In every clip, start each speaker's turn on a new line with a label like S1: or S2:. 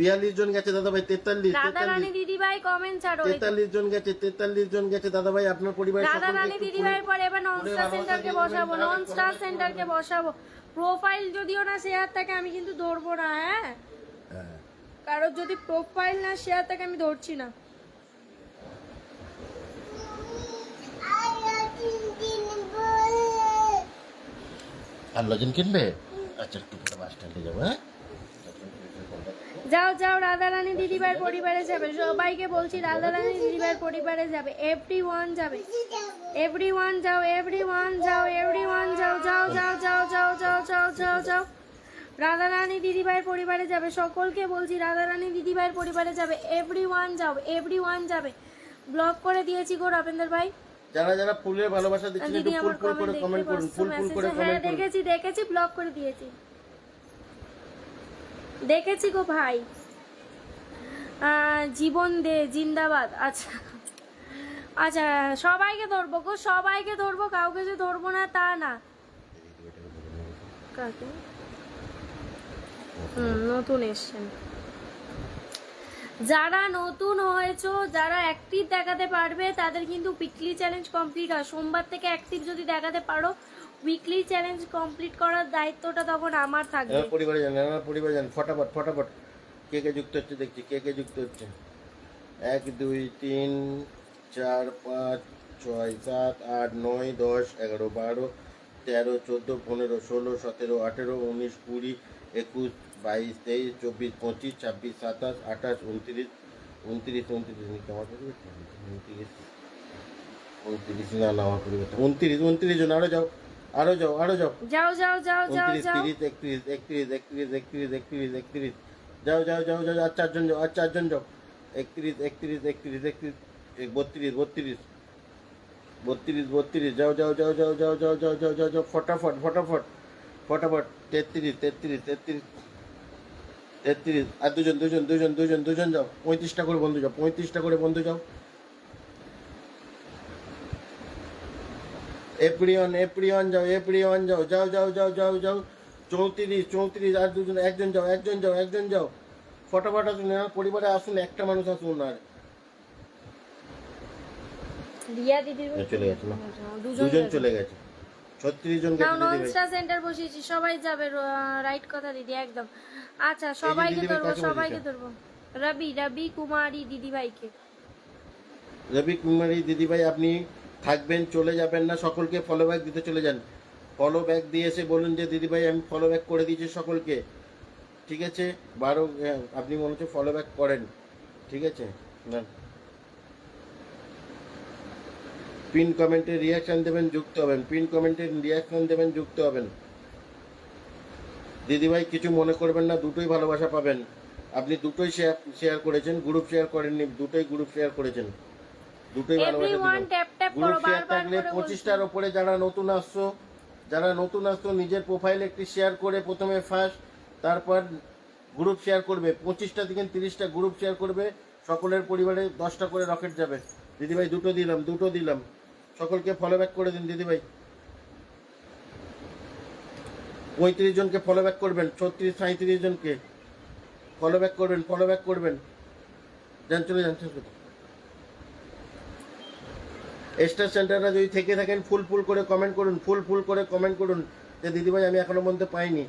S1: বিয়াল্লিশ জন গেছে দাদা ভাই তেতাল্লিশ
S2: দিদি ভাই কমেন্ট ছাড়ো
S1: তেতাল্লিশ জন গেছে তেতাল্লিশ জন গেছে দাদা
S2: ভাই আপনার পরিবার দাদা রানী দিদি ভাই পরে এবার নন স্টার সেন্টারকে বসাবো নন স্টার বসাবো প্রোফাইল যদিও না শেয়ার থাকে আমি কিন্তু ধরবো না হ্যাঁ, হ্যাঁ। কারোর যদি প্রোফাইল না শেয়ার থাকে আমি ধরছি না
S1: আর লজেন কিনবে আচ্ছা একটু বাস স্ট্যান্ডে যাবো হ্যাঁ
S2: যাও যাও রাধা রানী দিদিবার পরিবারে যাবে সবাইকে বলছি রাধারানী দিদিবার পরিবারে যাবে এভরি ওয়ান যাবে এভরি ওয়ান যাও এভরি ওয়ান যাও এভরি ওয়ান যাও যাও যাও যাও যাও যাও যাও যাও যাও রাধারানী দিদিভাইয়ের পরিবারে যাবে সকলকে বলছি রাধারানী দিদিভাইয়ের পরিবারে যাবে এভরি ওয়ান যাও এভরি ওয়ান যাবে ব্লক করে দিয়েছি গো রবেন্দ্র ভাই
S1: যারা যারা ফুলের ভালোবাসা দিচ্ছেন একটু
S2: ফুল ফুল করে কমেন্ট করুন ফুল ফুল করে কমেন্ট করুন দেখেছি দেখেছি ব্লক করে দিয়েছি দেখেছি গো ভাই জীবন দে জিন্দাবাদ আচ্ছা আচ্ছা সবাইকে ধরবো গো সবাইকে ধরবো কাউকে যে ধরবো না তা না কাকে হুম নতুন এসছেন যারা নতুন হয়েছ যারা অ্যাক্টিভ দেখাতে পারবে তাদের কিন্তু পিকলি চ্যালেঞ্জ কমপ্লিট হয় সোমবার থেকে অ্যাক্টিভ যদি দেখাতে পারো উইকলি চ্যালেঞ্জ কমপ্লিট করার দায়িত্বটা তখন আমার থাকবে
S1: পরিবারে জানেন আমার পরিবারে জানেন ফটাফট ফটাফট কে কে যুক্ত হচ্ছে দেখছি কে কে যুক্ত হচ্ছে এক দুই তিন চার পাঁচ ছয় সাত আট নয় দশ এগারো বারো তেরো চোদ্দো পনেরো ষোলো সতেরো আঠেরো উনিশ কুড়ি একুশ বাইশ তেইশ চব্বিশ পঁচিশ ছাব্বিশ সাতাশ আঠাশ উনত্রিশ উনত্রিশ উনত্রিশ আমার উনত্রিশ উনত্রিশ না না আমার পরিবর্তন উনত্রিশ উনত্রিশ জন আরও যাও আরো যাও আরো যাও
S2: যাও যাও যাও যাও তিরিশ একত্রিশ
S1: একত্রিশ একত্রিশ একত্রিশ একত্রিশ একত্রিশ যাও যাও যাও যাও আর চারজন যাও আর চারজন যাও একত্রিশ একত্রিশ একত্রিশ একত্রিশ বত্রিশ বত্রিশ বত্রিশ বত্রিশ যাও যাও যাও যাও যাও যাও যাও যাও যাও যাও ফটাফট ফটাফট ফটাফট তেত্রিশ তেত্রিশ তেত্রিশ তেত্রিশ আর দুজন দুজন দুজন দুজন দুজন যাও পঁয়ত্রিশটা করে বন্ধু যাও পঁয়ত্রিশটা করে বন্ধু যাও এপ্রিয়ন এপ্রিয়ন যাও এপ্রিয়ন যাও যাও যাও যাও যাও যাও চৌত্রিশ চৌত্রিশ আর দুজন একজন যাও একজন যাও একজন যাও ফটাফট আসুন পরিবারে আসুন একটা মানুষ আসুন আর রিয়া দিদির চলে গেছে দুজন চলে গেছে
S2: সবাই যাবে রাইট কথা দিদি একদম আচ্ছা সবাইকে ধরবো সবাইকে ধরবো রবি রবি কুমারী দিদিভাইকে
S1: রবি কুমারী দিদিভাই আপনি থাকবেন চলে যাবেন না সকলকে ফলো ব্যাক দিতে চলে যান ফলো ব্যাক দিয়ে এসে বলুন যে দিদিভাই আমি ফলো ব্যাক করে দিয়েছি সকলকে ঠিক আছে বারো হ্যাঁ, আপনি মনে হচ্ছে ফলো ব্যাক করেন ঠিক আছে না পিন কমেন্টে রিয়াকশান দেবেন যুক্ত হবেন পিন কমেন্টে রিয়াকশান দেবেন যুক্ত হবেন দিদিভাই কিছু মনে করবেন না দুটোই ভালোবাসা পাবেন আপনি দুটোই শেয়ার শেয়ার করেছেন গ্রুপ শেয়ার করেননি দুটোই গ্রুপ শেয়ার করেছেন
S2: দুটোই গ্রুপ শেয়ার থাকলে
S1: পঁচিশটার ওপরে যারা নতুন আসছো যারা নতুন নিজের একটি শেয়ার করে প্রথমে ফার্স্ট তারপর গ্রুপ শেয়ার করবে পঁচিশটা থেকে তিরিশটা গ্রুপ শেয়ার করবে সকলের পরিবারে দশটা করে রকেট যাবে দিদিভাই দুটো দিলাম দুটো দিলাম সকলকে ফলো ব্যাক করে দিন দিদিভাই পঁয়ত্রিশ জনকে ফলো ব্যাক করবেন ছত্রিশ সাঁত্রিশ জনকে ফলো ব্যাক করবেন ফলো ব্যাক করবেন যান চলে যান স্টার সেন্টাররা যদি থেকে থাকেন ফুল ফুল করে কমেন্ট করুন ফুল ফুল করে কমেন্ট করুন যে দিদিভাই আমি এখনো পর্যন্ত পাইনি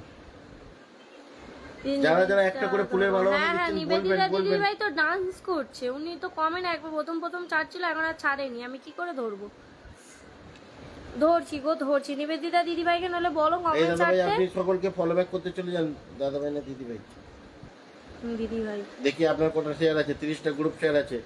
S1: যারা যারা একটা করে ফুলের ভালোবাসা হ্যাঁ, হ্যাঁ
S2: নিবেদিতা দিদিভাই তো ডান্স করছে উনি তো কমেন্ট একবার প্রথম প্রথম ছাড়ছিল এখন আর ছাড়েনি আমি কি করে ধরবো ধরছি গো ধরছি নিবেদিতা দিদিভাইকে নাহলে বলো কমেন্ট ছাড়তে আপনি
S1: সকলকে ফলো ব্যাক করতে চলে যান দাদাভাই না দিদিভাই দিদিভাই দেখি আপনার কটা শেয়ার আছে তিরিশটা গ্রুপ শেয়ার আছে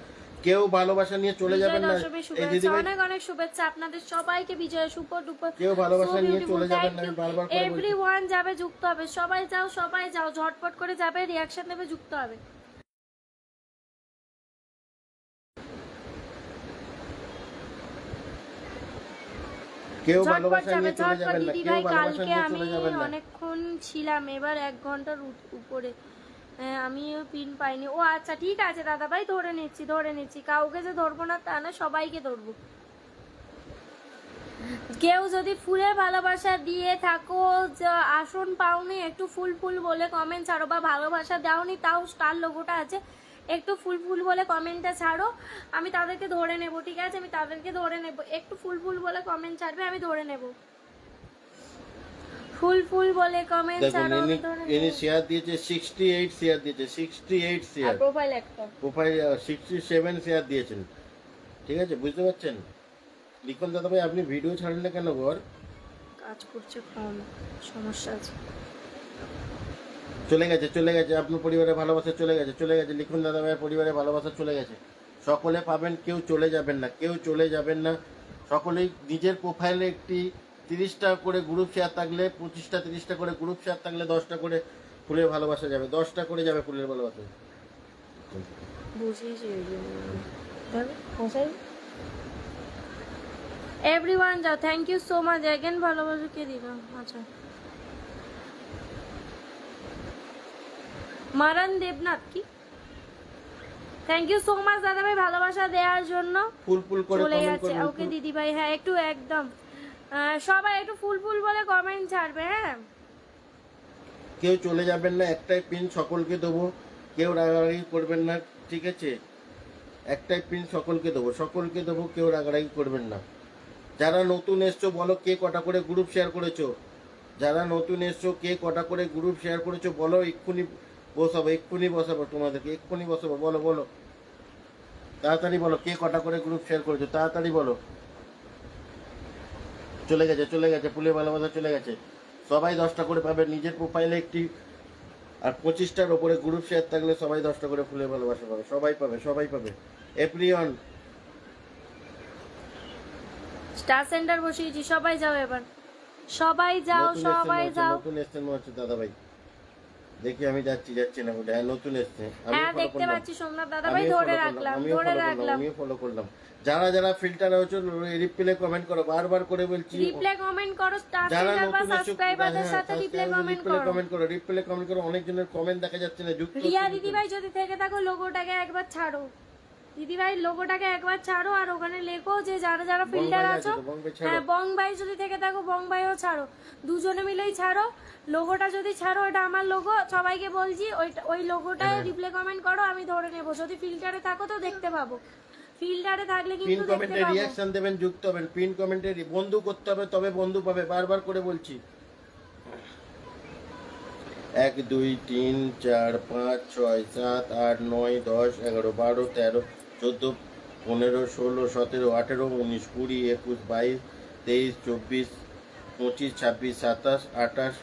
S1: কেউ ভালোবাসা নিয়ে চলে যাবেন না
S2: এই দিদিভাই অনেক অনেক শুভেচ্ছা আপনাদের সবাইকে বিজয় সুপর দুপর
S1: কেউ ভালোবাসা নিয়ে চলে যাবেন না
S2: বারবার করে एवरीवन যাবে যুক্ত হবে সবাই যাও সবাই যাও ঝটপট করে যাবে রিঅ্যাকশন দেবে যুক্ত হবে
S1: কেউ ভালোবাসা নিয়ে চলে যাবেন না কেউ
S2: ভালোবাসা নিয়ে চলে যাবেন না অনেকক্ষণ ছিলাম এবার 1 ঘন্টার উপরে হ্যাঁ, আমিও পিন পাইনি ও আচ্ছা ঠিক আছে দাদা ভাই ধরে নিচ্ছি ধরে নিচ্ছি কাউকে যে ধরবো না তা না সবাইকে ধরবো কেউ যদি ফুলে ভালোবাসা দিয়ে থাকো আসন পাওনি একটু ফুল ফুল বলে কমেন্ট ছাড়ো বা ভালোবাসা দাওনি তাও স্টার লোগোটা আছে একটু ফুল ফুল বলে কমেন্টটা ছাড়ো আমি তাদেরকে ধরে নেব ঠিক আছে আমি তাদেরকে ধরে নেব একটু ফুল ফুল বলে কমেন্ট ছাড়বে আমি ধরে নেবো ফুল ফুল বলে কমেন্ট ছাড়ো
S1: আমি ধরে ইনি শেয়ার দিয়েছে 68 শেয়ার দিয়েছে 68 শেয়ার প্রোফাইল একটা প্রোফাইল 67 শেয়ার দিয়েছেন ঠিক আছে বুঝতে পারছেন নিকল দাদা ভাই আপনি ভিডিও ছাড়লেন কেন ঘর
S2: কাজ করছে ফোন সমস্যা আছে
S1: চলে গেছে চলে গেছে আপনার পরিবারে ভালোবাসা চলে গেছে চলে গেছে লিখুন দাদা ভাইয়ের পরিবারে ভালোবাসা চলে গেছে সকলে পাবেন কেউ চলে যাবেন না কেউ চলে যাবেন না সকলেই নিজের প্রোফাইলে একটি তিরিশটা করে গ্রুপ শেয়ার থাকলে পঁচিশটা তিরিশটা করে গ্রুপ শেয়ার থাকলে দশটা করে ফুলের ভালোবাসা যাবে দশটা করে যাবে ফুলের ভালোবাসা
S2: এভরিওয়ান যাও thank you so much again ভালোবাসা কে দিলাম আচ্ছা মারান দেবনাথ কি থ্যাংক ইউ সো মাচ দাদা ভাই ভালোবাসা দেওয়ার জন্য
S1: ফুল ফুল করে চলে যাচ্ছে
S2: ওকে দিদি ভাই হ্যাঁ একটু একদম সবাই একটু ফুল ফুল বলে কমেন্ট ছাড়বে হ্যাঁ
S1: কেউ চলে যাবেন না একটাই পিন সকলকে দেবো কেউ রাগারাগি করবেন না ঠিক আছে একটাই পিন সকলকে দেবো সকলকে দেবো কেউ রাগারাগি করবেন না যারা নতুন এসছো বলো কে কটা করে গ্রুপ শেয়ার করেছো যারা নতুন এসছো কে কটা করে গ্রুপ শেয়ার করেছো বলো এক্ষুনি বসাবো এক্ষুনি বসাবো তোমাদেরকে এক্ষুনি বসাবো বলো বলো তাড়াতাড়ি বলো কে কটা করে গ্রুপ শেয়ার করেছো তাড়াতাড়ি বলো চলে গেছে চলে গেছে পুলে ভালোবাসা চলে গেছে সবাই দশটা করে পাবে নিজের প্রোফাইলে একটি আর পঁচিশটার ওপরে গ্রুপ শেয়ার থাকলে সবাই দশটা করে ফুলে ভালোবাসা পাবে সবাই পাবে সবাই পাবে এপ্রিয়ন
S2: স্টার সেন্টার বসিয়েছি সবাই যাও এবার সবাই যাও সবাই যাও
S1: নতুন এসছেন মনে হচ্ছে দাদা ভাই দেখি আমি যাচ্ছি যাচ্ছি না হ্যাঁ নতুন এসছে
S2: হ্যাঁ দেখতে পাচ্ছি সোমনাথ দাদা ভাই ধরে রাখলাম
S1: ধরে রাখলাম আমিও ফলো করলাম যারা যারা ফিল্টার হয়েছে রিপ্লাই কমেন্ট করো বারবার করে বলছি
S2: রিপ্লাই কমেন্ট করো যারা নতুন সাবস্ক্রাইবারদের হ্যাঁ, সাথে রিপ্লাই কমেন্ট করো রিপ্লাই
S1: কমেন্ট করো রিপ্লাই কমেন্ট করো অনেক জনের কমেন্ট দেখা যাচ্ছে না যুক্ত
S2: রিয়া দিদি ভাই যদি থেকে থাকো লোগোটাকে একবার ছাড়ো দিদি ভাই লোগোটাকে একবার ছাড়ো আর ওখানে লেখো যে যারা যারা ফিল্টার আছো হ্যাঁ বং ভাই যদি থেকে থাকো বং ভাইও ছাড়ো দুজনে মিলেই ছাড়ো লোগোটা যদি ছাড়ো ওটা আমার লোগো সবাইকে বলছি ওই ওই লোগোটায় রিপ্লাই কমেন্ট করো আমি ধরে নেবো যদি ফিল্টারে থাকো তো দেখতে পাবো ফিল্ডারে থাকলে কিন্তু পিন কমেন্টে রিয়াকশন
S1: দেবেন যুক্ত হবেন পিন কমেন্টে বন্ধু করতে হবে তবে বন্ধু পাবে বারবার করে বলছি এক দুই তিন চার পাঁচ ছয় সাত আট নয় দশ এগারো বারো তেরো চোদ্দো পনেরো ষোলো সতেরো আঠেরো উনিশ কুড়ি একুশ বাইশ তেইশ চব্বিশ পঁচিশ ছাব্বিশ সাতাশ আঠাশ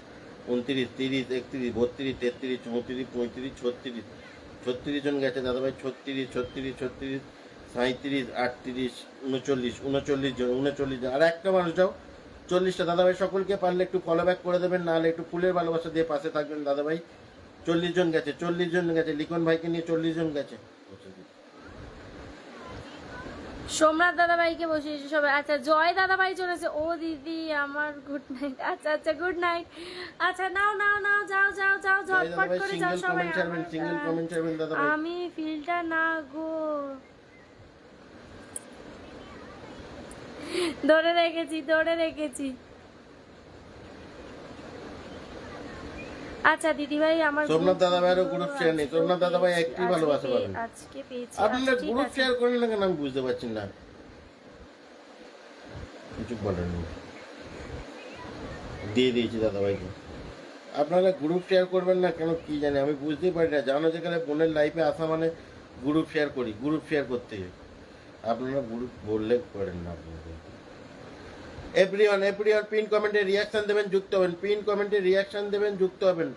S1: উনত্রিশ তিরিশ একত্রিশ বত্রিশ তেত্রিশ চৌত্রিশ পঁয়ত্রিশ ছত্রিশ ছত্রিশ জন গেছে দাদা ভাই ছত্রিশ ছত্রিশ ছত্রিশ সাঁত্রিশ আটত্রিশ উনচল্লিশ উনচল্লিশ জন উনচল্লিশ জন আর একটা মানুষ যাও চল্লিশটা দাদাভাই সকলকে পারলে একটু ফলো ব্যাক করে দেবেন নাহলে একটু ফুলের ভালোবাসা দিয়ে পাশে থাকবেন দাদাভাই চল্লিশ জন গেছে চল্লিশ জন গেছে লিখন ভাইকে নিয়ে চল্লিশ জন গেছে
S2: সোমনাথ দাদাভাইকে বসিয়েছে সবাই আচ্ছা জয় দাদাভাই চলেছে ও দিদি আমার গুড নাইট আচ্ছা আচ্ছা গুড নাইট আচ্ছা নাও নাও নাও যাও যাও যাও ঝটপট করে যাও সবাই আমি ফিল্টার না গো ধরে রেখেছি ধরে রেখেছি আচ্ছা দিদিভাই আমার
S1: সোমনাথ দাদা ভাইয়ের গ্রুপ শেয়ার নেই সোমনাথ দাদা ভাই একটু ভালোবাসে পাবেন
S2: আজকে পেয়েছি
S1: আপনারা গ্রুপ শেয়ার করেন না কেন আমি বুঝতে পারছি না কিছু বলেন দিয়ে দিয়েছি দাদা ভাইকে আপনারা গ্রুপ শেয়ার করবেন না কেন কি জানি আমি বুঝতেই পারি না জানো যেখানে বোনের লাইফে আসা মানে গ্রুপ শেয়ার করি গ্রুপ শেয়ার করতে আপনারা ভুল বললে করেন না আপনাদের এভরিওয়ান এভরিওয়ান পিন কমেন্টে রিয়াকশান দেবেন যুক্ত হবেন পিন কমেন্টে রিয়াকশান দেবেন যুক্ত হবেন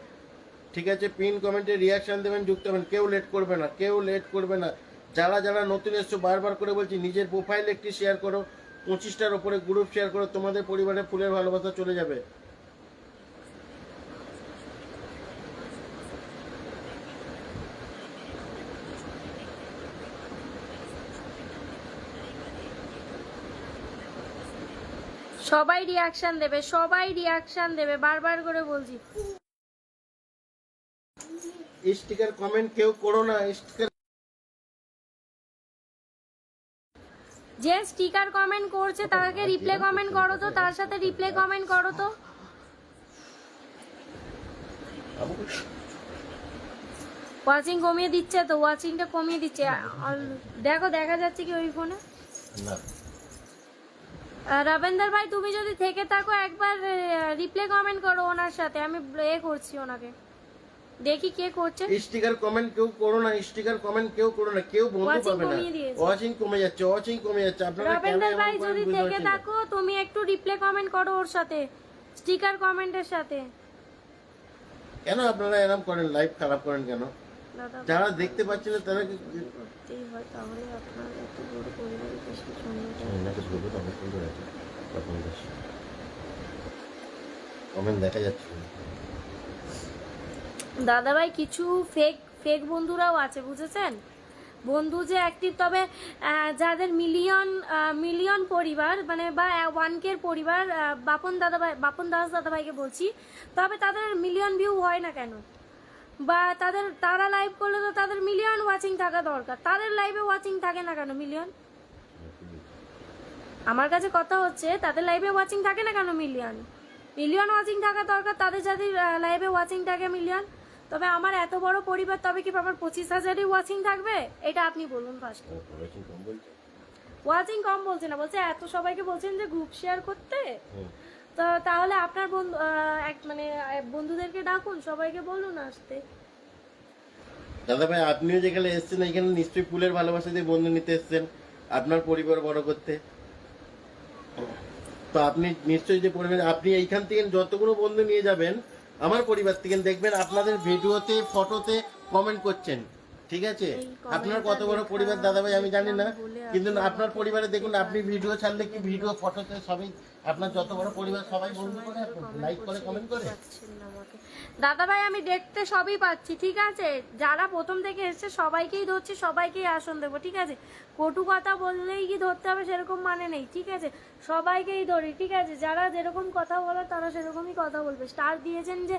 S1: ঠিক আছে পিন কমেন্টে রিয়াকশান দেবেন যুক্ত হবেন কেউ লেট করবে না কেউ লেট করবে না যারা যারা নতুন এসছো বারবার করে বলছি নিজের প্রোফাইল একটি শেয়ার করো পঁচিশটার ওপরে গ্রুপ শেয়ার করো তোমাদের পরিবারে ফুলের ভালোবাসা চলে যাবে
S2: সবাই রিয়াকশন দেবে সবাই রিয়াকশন দেবে বারবার করে বলছি
S1: স্টিকার কমেন্ট কেউ করো না স্টিকার
S2: যে স্টিকার কমেন্ট করছে তাকে রিপ্লে কমেন্ট করো তো তার সাথে রিপ্লে কমেন্ট করো তো ওয়াচিং কমিয়ে দিচ্ছে তো ওয়াচিংটা কমিয়ে দিচ্ছে দেখো দেখা যাচ্ছে কি ওই ফোনে না রবেন্দ্র ভাই তুমি যদি থেকে থাকো একবার রিপ্লাই কমেন্ট করো ওনার সাথে আমি এ করছি ওনাকে দেখি কে করছে
S1: স্টিকার কমেন্ট কেউ করো না স্টিকার কমেন্ট কেউ করো না কেউ বন্ধ পাবে না
S2: ওয়াচিং কমে যাচ্ছে ওয়াচিং কমে যাচ্ছে আপনারা রবেন্দ্র ভাই যদি থেকে থাকো তুমি একটু রিপ্লাই কমেন্ট করো ওর সাথে স্টিকার কমেন্টের সাথে
S1: কেন আপনারা এরকম করেন লাইভ খারাপ করেন কেন যারা দেখতে পাচ্ছে না তারা কি
S2: দাদা ভাই কিছু ফেক ফেক বন্ধুরাও আছে বুঝেছেন বন্ধু যে অ্যাক্টিভ তবে যাদের মিলিয়ন মিলিয়ন পরিবার মানে বা ওয়ান কের পরিবার বাপন দাদাভাই বাপন দাস দাদাভাইকে বলছি তবে তাদের মিলিয়ন ভিউ হয় না কেন বা তাদের তারা লাইভ করলে তো তাদের মিলিয়ন ওয়াচিং থাকা দরকার তাদের লাইভে ওয়াচিং থাকে না কেন মিলিয়ন আমার কাছে কথা হচ্ছে তাদের লাইভে ওয়াচিং থাকে না কেন মিলিয়ন মিলিয়ন ওয়াচিং থাকা দরকার তাদের যদি লাইভে ওয়াচিং থাকে মিলিয়ন তবে আমার এত বড় পরিবার তবে কি আমার পঁচিশ হাজারই ওয়াচিং থাকবে এটা আপনি বলুন ফার্স্ট ওয়াচিং কম বলছে না বলছে এত সবাইকে বলছেন যে গ্রুপ শেয়ার করতে তাহলে আপনার বন্ধু এক মানে বন্ধুদেরকে ডাকুন সবাইকে বলুন আসতে
S1: দাদা ভাই আপনিও যেখানে এসেছেন এখানে নিশ্চয়ই ফুলের ভালোবাসা দিয়ে বন্ধু নিতে এসেছেন আপনার পরিবার বড় করতে তো আপনি নিশ্চয়ই যে পরিবার আপনি এইখান থেকে যতগুলো বন্ধু নিয়ে যাবেন আমার পরিবার থেকে দেখবেন আপনাদের ভিডিওতে ফটোতে কমেন্ট করছেন ঠিক আছে আপনার কত বড় পরিবার দাদা ভাই আমি জানি না কিন্তু আপনার পরিবারে দেখুন আপনি ভিডিও ছাড়লে কি ভিডিও ফটোতে সবই আপনার যত বড় পরিবার সবাই বন্ধু করে লাইক করে কমেন্ট করে
S2: দাদা ভাই আমি দেখতে সবই পাচ্ছি ঠিক আছে যারা প্রথম থেকে এসছে সবাইকেই ধরছি সবাইকেই আসন দেবো ঠিক আছে কটু কথা বললেই কি ধরতে হবে সেরকম মানে নেই ঠিক আছে সবাইকেই ধরি ঠিক আছে যারা যেরকম কথা বলে তারা সেরকমই কথা বলবে স্টার দিয়েছেন যে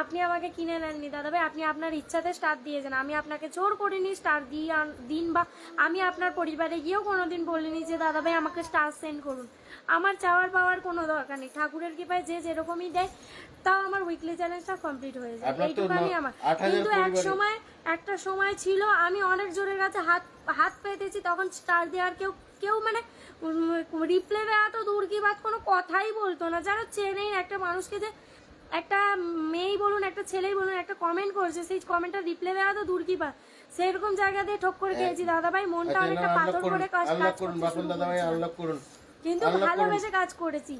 S2: আপনি আমাকে কিনে নেননি দাদাভাই আপনি আপনার ইচ্ছাতে স্টার দিয়েছেন আমি আপনাকে জোর করিনি স্টার দিয়ে দিন বা আমি আপনার পরিবারে গিয়েও কোনোদিন বলিনি যে দাদাভাই আমাকে স্টার সেন্ড করুন আমার চাওয়ার পাওয়ার কোনো দরকার নেই ঠাকুরের কৃপায় যে যেরকমই দেয় তাও আমার উইকলি চ্যালেঞ্জটা কমপ্লিট হয়ে যায় এইটুখানি আমার কিন্তু এক সময় একটা সময় ছিল আমি অনেক জোরের কাছে হাত হাত পেতেছি তখন স্টার দেওয়ার কেউ কেউ মানে রিপ্লে দেওয়া তো দূর কি বাদ কোনো কথাই বলতো না যারা চেনেই একটা মানুষকে যে একটা মেয়েই বলুন একটা ছেলেই বলুন একটা কমেন্ট করেছে সেই কমেন্টটা রিপ্লে দেওয়া তো দূর কি বাদ সেরকম জায়গা দিয়ে ঠক করে খেয়েছি দাদা ভাই মনটা আচ্ছা, অনেকটা পাথর করে কাজ করুন কিন্তু ভালোবেসে কাজ করেছি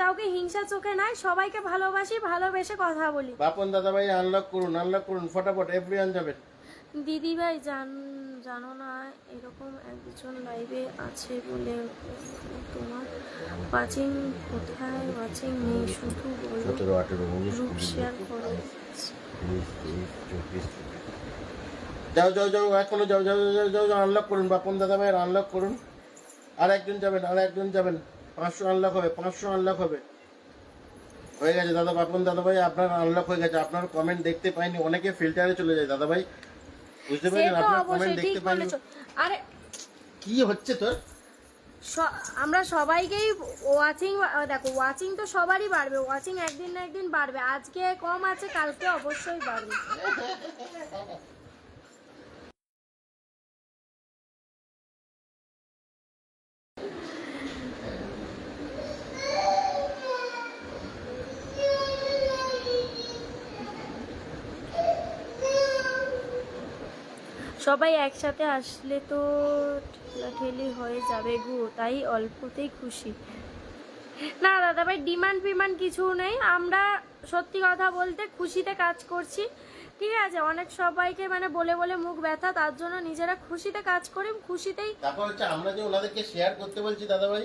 S2: কাউকে হিংসা চোখে নাই সবাইকে ভালোবাসি ভালোবেসে কথা বলি
S1: বাপন দাদা ভাই আনলক করুন আনলক করুন ফটাফট এভরিওয়ান যাবেন
S2: দিদি ভাই জান জানো না এরকম একজন লাইভে আছে বলে তোমার ওয়াচিং কোথায় ওয়াচিং নেই শুধু বলো
S1: গ্রুপ শেয়ার করো যাও যাও যাও এখনো যাও যাও যাও যাও আনলক করুন বাপন দাদা ভাই আনলক করুন আর একজন যাবেন আর একজন যাবেন পাঁচশো আনলক হবে পাঁচশো আনলক হবে হয়ে গেছে দাদা বাপন দাদা ভাই আপনার আনলক হয়ে গেছে আপনার কমেন্ট দেখতে পাইনি অনেকে ফিল্টারে চলে যায় দাদা ভাই
S2: বুঝতে পারছেন আপনার কমেন্ট দেখতে পাইনি আরে
S1: কি হচ্ছে তোর
S2: আমরা সবাইকেই ওয়াচিং দেখো ওয়াচিং তো সবারই বাড়বে ওয়াচিং একদিন না একদিন বাড়বে আজকে কম আছে কালকে অবশ্যই বাড়বে সবাই একসাথে আসলে তো ঠেলি হয়ে যাবে গো তাই অল্পতেই খুশি না দাদা ভাই ডিমান্ড ফিমান্ড কিছু নেই আমরা সত্যি কথা বলতে খুশিতে কাজ করছি ঠিক আছে অনেক সবাইকে মানে বলে বলে মুখ ব্যথা তার জন্য নিজেরা খুশিতে কাজ করি খুশিতেই
S1: তারপর হচ্ছে আমরা যে ওনাদেরকে শেয়ার করতে বলছি দাদা ভাই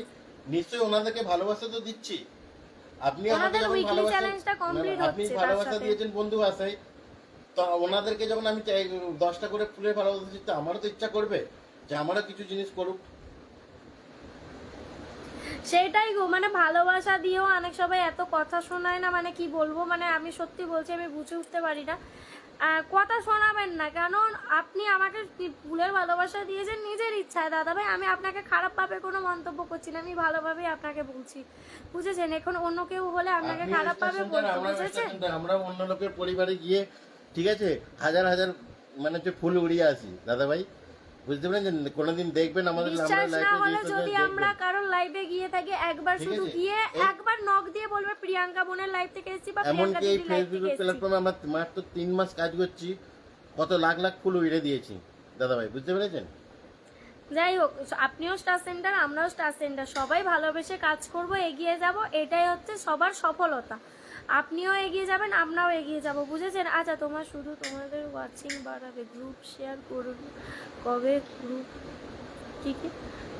S1: নিশ্চয়ই ওনাদেরকে ভালোবাসা তো দিচ্ছি আপনি আমাদের উইকলি চ্যালেঞ্জটা
S2: কমপ্লিট হচ্ছে আপনি
S1: ভালোবাসা দিয়েছেন বন্ধু ভাষায় তো ওনাদেরকে যখন আমি দশটা করে ফুলের ভালোবাসা দিচ্ছি তো আমারও তো ইচ্ছা করবে যে আমারও কিছু জিনিস করুক
S2: সেটাই গো মানে ভালোবাসা দিয়েও অনেক সবাই এত কথা শোনায় না মানে কি বলবো মানে আমি সত্যি বলছি আমি বুঝে উঠতে পারি না কথা শোনাবেন না কারণ আপনি আমাকে ফুলের ভালোবাসা দিয়েছেন নিজের ইচ্ছায় দাদা ভাই আমি আপনাকে খারাপভাবে কোনো মন্তব্য করছি না আমি ভালোভাবেই আপনাকে বলছি বুঝেছেন এখন অন্য কেউ হলে আপনাকে খারাপভাবে বলছি বুঝেছেন
S1: আমরা অন্য লোকের পরিবারে গিয়ে ঠিক আছে হাজার হাজার মানে হচ্ছে ফুল উড়িয়ে আসি দাদা ভাই বুঝতে পারেন যে কোনোদিন দেখবেন
S2: আমাদের যদি আমরা কারোর লাইভে গিয়ে থাকি একবার শুধু গিয়ে একবার নক দিয়ে বলবে প্রিয়াঙ্কা বোনের লাইভ থেকে এসেছি
S1: বা প্রিয়াঙ্কা দিদির লাইভ থেকে এসেছি প্ল্যাটফর্মে আমরা মাত্র তিন মাস কাজ করছি কত লাখ লাখ ফুল উড়ে দিয়েছি দাদা ভাই বুঝতে পেরেছেন
S2: যাই হোক আপনিও স্টার সেন্টার আমরাও স্টার সেন্টার সবাই ভালোবেসে কাজ করব এগিয়ে যাব এটাই হচ্ছে সবার সফলতা আপনিও এগিয়ে যাবেন আমরাও এগিয়ে যাব বুঝেছেন আচ্ছা তোমার শুধু তোমাদের ওয়াচিং বাড়াবে গ্রুপ শেয়ার করুন কবে গ্রুপ কী কী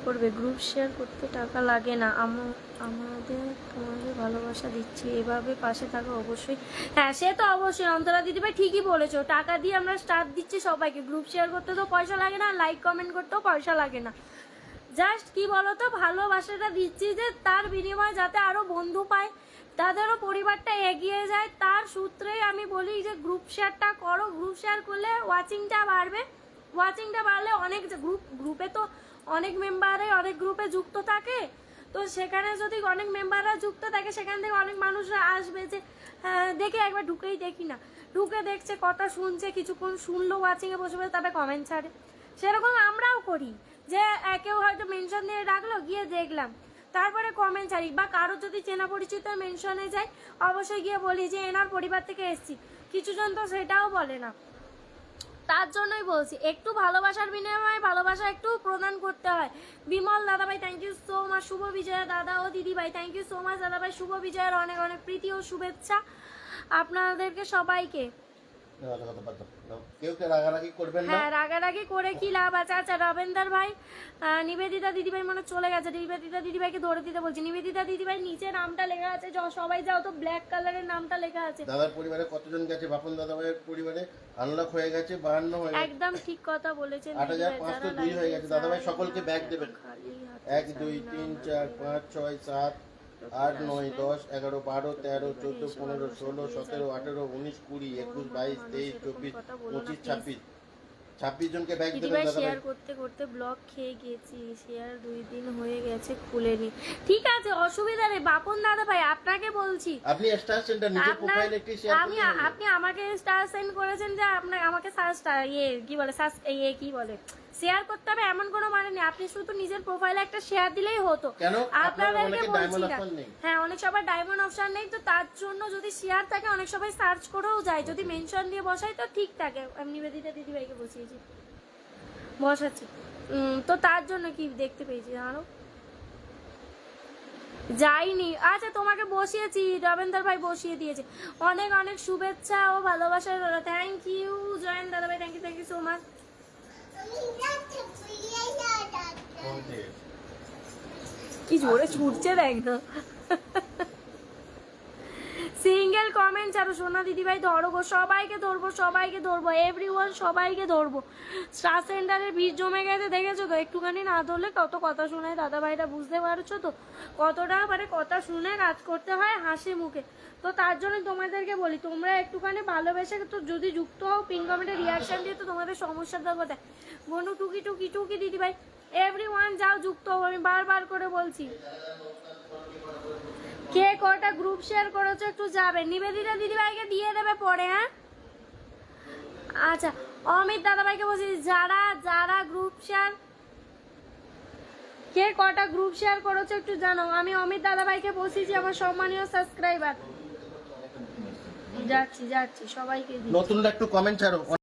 S2: করবে গ্রুপ শেয়ার করতে টাকা লাগে না আমাদের তোমাদের ভালোবাসা দিচ্ছি এভাবে পাশে থাকা অবশ্যই হ্যাঁ সে তো অবশ্যই অন্তরা দিদিভাই ঠিকই বলেছো টাকা দিয়ে আমরা স্টার দিচ্ছি সবাইকে গ্রুপ শেয়ার করতে তো পয়সা লাগে না লাইক কমেন্ট করতেও পয়সা লাগে না জাস্ট কি বলতো ভালোবাসাটা দিচ্ছি যে তার বিনিময়ে যাতে আরও বন্ধু পায় তাদেরও পরিবারটা এগিয়ে যায় তার সূত্রেই আমি বলি যে গ্রুপ শেয়ারটা করো গ্রুপ শেয়ার করলে ওয়াচিংটা বাড়বে ওয়াচিংটা বাড়লে অনেক গ্রুপ গ্রুপে তো অনেক মেম্বারে অনেক গ্রুপে যুক্ত থাকে তো সেখানে যদি অনেক মেম্বাররা যুক্ত থাকে সেখান থেকে অনেক মানুষরা আসবে যে হ্যাঁ, দেখে একবার ঢুকেই দেখি না ঢুকে দেখছে কথা শুনছে কিছুক্ষণ শুনলো ওয়াচিংয়ে বসে বসে তবে কমেন্ট ছাড়ে সেরকম আমরাও করি যে কেউ হয়তো মেনশন দিয়ে রাখলো গিয়ে দেখলাম তারপরে কমেন্ট ছাড়ি বা কারো যদি চেনা পরিচিত মেনশনে যায় অবশ্যই গিয়ে বলি যে এনার পরিবার থেকে এসছি কিছুজন তো সেটাও বলে না তার জন্যই বলছি একটু ভালোবাসার বিনিময়ে ভালোবাসা একটু প্রদান করতে হয় বিমল দাদাভাই thank you so much Shubho Bijoya দাদা ও দিদিভাই থ্যাংক ইউ সো মাচ দাদাভাই শুভ বিজয়ের অনেক অনেক প্রীতি ও শুভেচ্ছা আপনাদেরকে সবাইকে হ্যাঁ, হ্যাঁ রাগারাগি আচ্ছা, ভাই নিবেদিতা দিদিভাই মনে চলে নামটা লেখা আছে সবাই যাও তো ব্ল্যাক কালারের নামটা লেখা আছে দাদার পরিবারে কতজন গেছে একদম ঠিক কথা বলেছেন দাদা ভাই সকলকে ব্যাগ দেবেন এক দুই তিন চার পাঁচ ছয় সাত আট নয় দশ এগারো বারো তেরো চোদ্দ পনেরো ষোলো সতেরো আঠেরো উনিশ কুড়ি একুশ বাইশ তেইশ চব্বিশ পঁচিশ ছাব্বিশ ছাব্বিশ জনকে ব্যাগ শেয়ার করতে করতে ব্লক খেয়ে গেছি শেয়ার দুই দিন হয়ে গেছে খুলেনি ঠিক আছে অসুবিধা নেই বাপন দাদা ভাই আপনাকে বলছি আপনি স্টার সেন্টার নিজের শেয়ার আমি আপনি আমাকে স্টার সেন্ড করেছেন যে আপনি আমাকে স্টার ইয়ে কি বলে ইয়ে কি বলে শেয়ার করতে হবে এমন কোনো মানে নেই আপনি শুধু নিজের প্রোফাইলে একটা শেয়ার দিলেই হতো আপনাদেরকে বলছি না হ্যাঁ অনেক সবার ডায়মন্ড অপশন নেই তো তার জন্য যদি শেয়ার থাকে অনেক সবাই সার্চ করেও যায় যদি মেনশন দিয়ে বসাই তো ঠিক থাকে আমি নিবেদিতা দিদিভাইকে বসিয়েছি বসাচ্ছি তো তার জন্য কি দেখতে পেয়েছি জানো যাইনি আচ্ছা তোমাকে বসিয়েছি রবেন্দ্র ভাই বসিয়ে দিয়েছে অনেক অনেক শুভেচ্ছা ও ভালোবাসা থ্যাংক ইউ জয়েন দাদা ভাই thank you thank you so much की जोड़े छूट चल সিঙ্গেল কমেন্ট আরো সোনা দিদিভাই ধরবো সবাইকে ধরবো সবাইকে ধরবো এভরি ওয়ান সবাইকে ধরবো স্টার সেন্টারে ভিড় জমে গেছে দেখেছো তো একটুখানি না ধরলে কত কথা শোনায় দাদা ভাইটা বুঝতে পারছো তো কতটা মানে কথা শুনে কাজ করতে হয় হাসি মুখে তো তার জন্য তোমাদেরকে বলি তোমরা একটুখানি ভালোবেসে তো যদি যুক্ত হও পিন কমেন্টে রিয়াকশান দিয়ে তো তোমাদের সমস্যা দেখো দেয় বন্ধু টুকি টুকি টুকি দিদিভাই এভরি ওয়ান যাও যুক্ত হও আমি বারবার করে বলছি কে কটা গ্রুপ শেয়ার করেছো একটু যাবে নিবেদিতা দিদিভাইকে দিয়ে দেবে পরে হ্যাঁ আচ্ছা অমিত দাদাভাইকে বলছি যারা যারা গ্রুপ শেয়ার কে কটা গ্রুপ শেয়ার করেছো একটু জানাও আমি অমিত দাদাভাইকে বসিয়েছি আমার সম্মানীয় সাবস্ক্রাইবার যাচ্ছি যাচ্ছি সবাইকে নতুন একটু কমেন্ট ছাড়ো